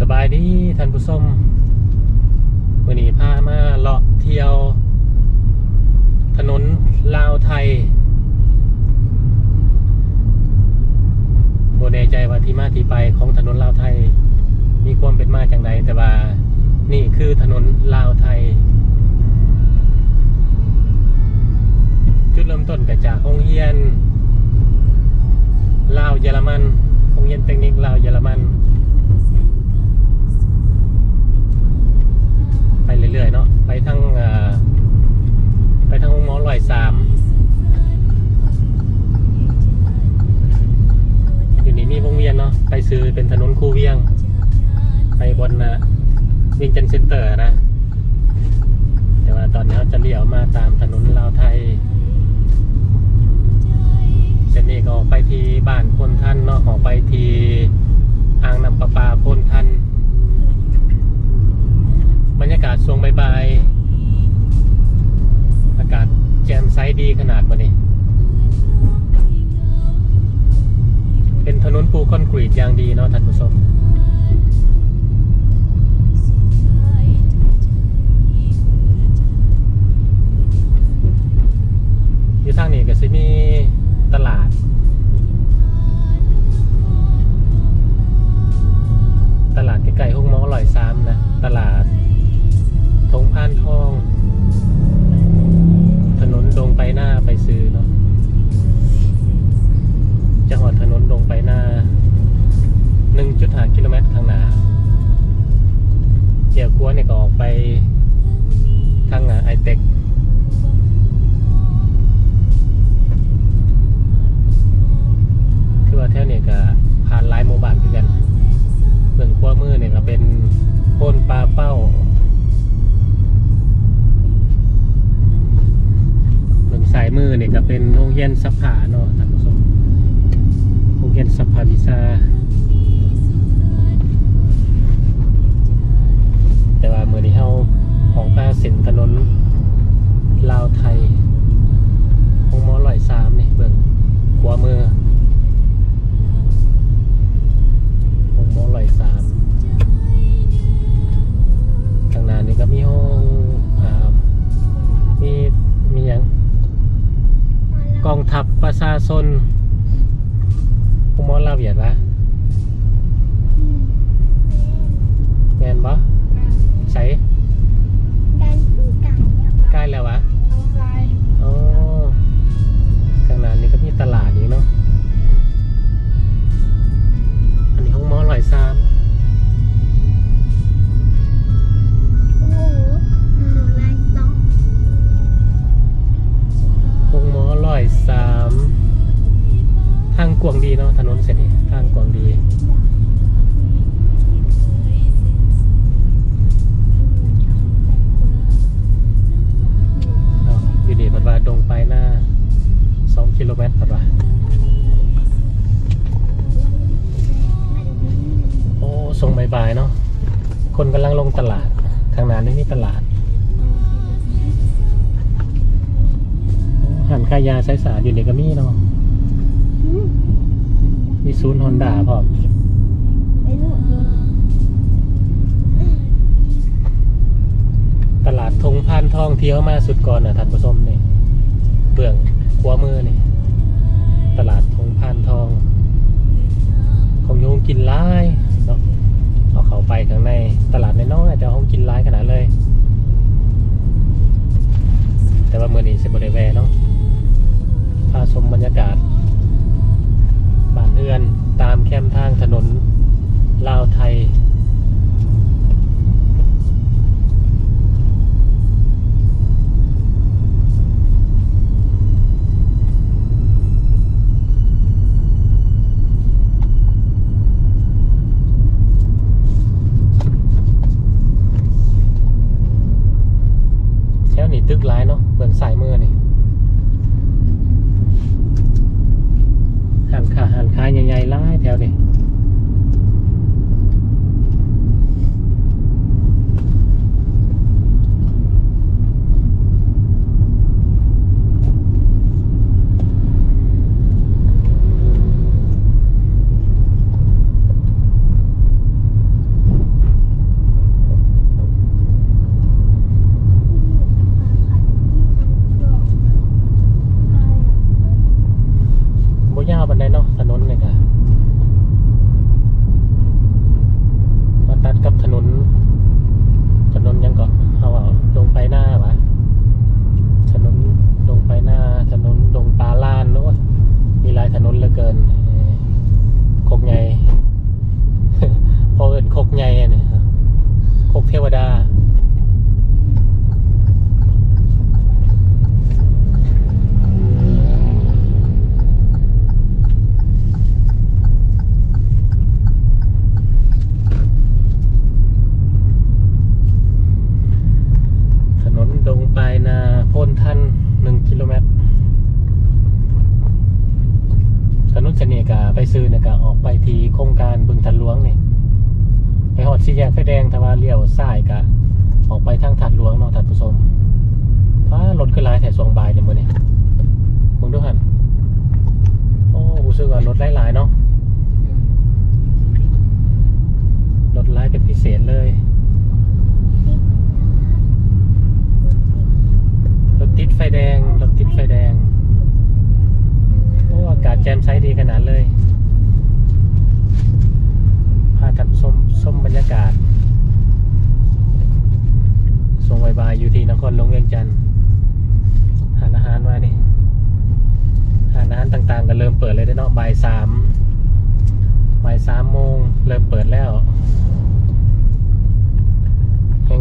สบายดีท่านผู้ชมวันนี้พามาเลาะเที่ยว ถนนลาวไทยโบแน่ใจว่าที่มาที่ไปของถนนลาวไทย มีความเป็นมาจังไดแต่ว่านี่คือถนนลาวไทย จุดเริ่มต้นก็จากโรงเรียน ลาวเยอรมันโรงเรียนเทคนิคลาวเยอรมัน ไปเรื่อยๆเนาะไปทั้งไปทั้งมอลอยสามอยู่นี่มีวงเวียนเนาะไปซื้อเป็นถนนคูเวียง ไปบนนะเวียงจันทน์เซ็นเตอร์นะ แต่ว่าตอนนี้เขาจะเลี้ยวมาตามถนนลาวไทยเส้นนี้ก็ออกไปที่บ้านพนท่านเนาะออกไปที่อ่างน้ำประปาพนท่าน บรรยากาศช่วงบ่ายๆอากาศแจ่มใสดีขนาดวันนี้เป็นถนนปูคอนกรีตอย่างดีเนาะท่านผู้ชมอยู่ทางนี้ก็สิมี วกัวเนี่ยก็ออกไปทางไอเทคาชนห้องหมอลาเวียดวะ เนาะถนนเส้นนี้ทางกวางดีเอาอยู่นี่ปัดว่าดงไปหน้าสองกิโลเมตรปัดว่าโอ้ส่งใบ่ายเนาะคนกำลังลงตลาดทางหน้านี่มีตลาดหันขายยาใช้สารอยู่ในกระมี่เนาะ ศูนย์ฮอนด้าพร้อมตลาดทงพานทองเที่ยวมาสุดก่อนนะท่านผู้ชมนี่เบื้องขวามือนี่ตลาดทงพานทอง ของโยงกินร้ายเนาะเอาเขาไปข้างในตลาดน้อยๆแต่ของกินร้ายขนาดเลย แต่ว่าเมื่อนี้เซบริแวเนาะพาชมบรรยากาศ สี่แยกไฟแดงทว่าเลี้ยวซ้ายกะออกไปทางถัดหลวงเนาะถัดผู้ชมฟ้ารถขึ้นหลายแถวสองบายเนี่ยมือนี่มึงดูหันโอ้รู้สึกว่ารถหลายๆเนาะรถหลายเป็นพิเศษเลย รถติดไฟแดง รถติดไฟแดง โอ้อากาศแจ่มใสดีขนาดเลย พาท่านส้มส้มบรรยากาศส่งบายบายอยู่ที่นครหลวงเวียงจันทร์หานอาหารมานี่หานอาหารต่างๆก็เริ่มเปิดเลยได้อเนาะบ่ายสามบ่ายสามโมงเริ่มเปิดแล้วยัง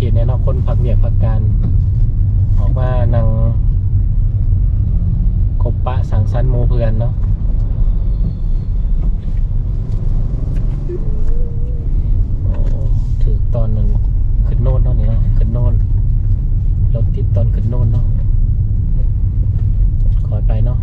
ถึงวันเสาร์วันอาทิตย์เนี่ยเนาะคนพักเวียกพักการออกมานั่งคบปะสังสรรค์หมู่เพื่อนเนาะถือตอนนั้นขึ้นโน่นเนาะนี่เนาะขึ้นโน่นรถติดตอนขึ้นโน่นเนาะคอยไปเนาะ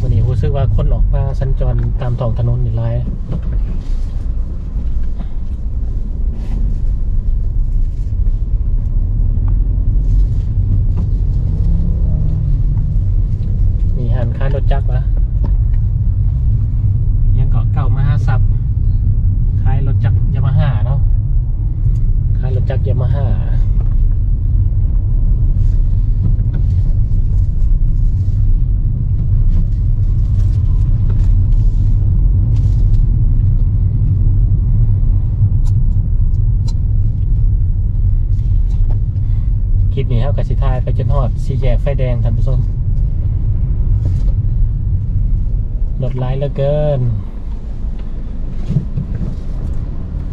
วันนี้ รู้สึกว่าคนออกมาสัญจรตามท้องถนนนี่หลายมีหันค่ารถจักรวะยังเกาะเก่ามาห้าซับขายรถจักรยามาฮ่าเนาะขายรถจักรยามาฮ่า คลิปนี้ครับกับสิทายไปจนฮอดสีแยกไฟแดงท่านผู้ชมรถไล่เหลือเกิน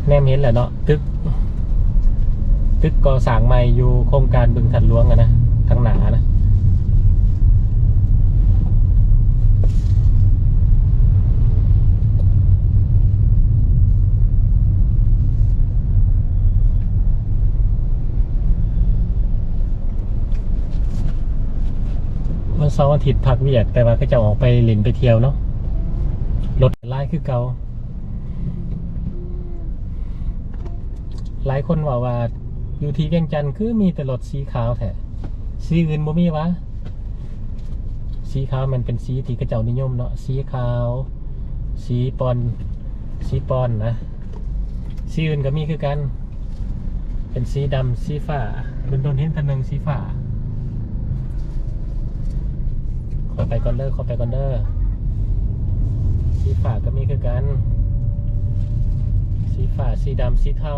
แนมเห็นแหละเนาะตึก ตึกก่อสร้างใหม่อยู่โครงการบึงถัดหลวงอะนะทางหนานะ เสาร์อาทิตย์พักเวียกแต่ว่าก็จะออกไปหลินไปเที่ยวเนาะรถไล่คือเกาหลายคนว่าว่าอยู่ที่เวียงจันทร์คือมีแต่รถสีขาวแท้สีอื่นบ่มีวะสีขาวมันเป็นสีที่กระเจ้านิยมเนาะสีขาว สีปอน สีปอนนะสีอื่นก็มีคือกัน เป็นสีดำสีฟ้าโดนเห็นคันหนึ่งสีฟ้า ขอ ไปก่อนเด้อขอไปก่อนเด้อสีฟ้าก็มีคือกัน สีฟ้าสีดำสีเทา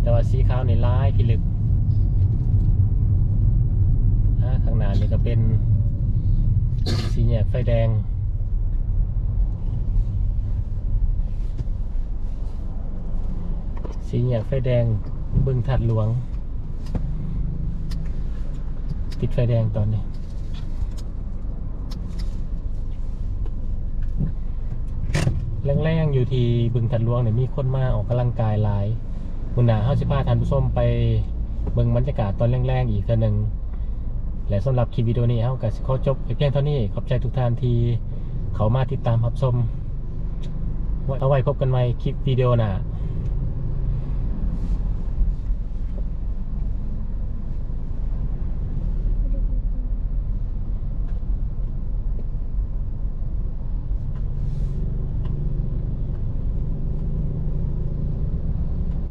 แต่ว่าสีขาวในลายพิลึกอ่าข้างหน้านี่ก็เป็นสีแยกไฟแดงสีแยกไฟแดงบึงถัดหลวง ติดไฟแดงตอนนี้ แรงๆอยู่ที่บึงทันหลวงเนี่ยมีคนมาออกกำลังกายหลายมุนหนาเฮาสิพาท่านผู้ชมไปเบิ่งบรรยากาศตอนแรงๆอีกเทื่อหนึงและสำหรับคลิปวิดีโอนี้เฮาก็สิขอจบไปเพียงเท่านี้ขอบใจทุกท่านที่เขามาติดตามรับชมเอาไว้พบกันใหม่คลิปวิดีโอหน้า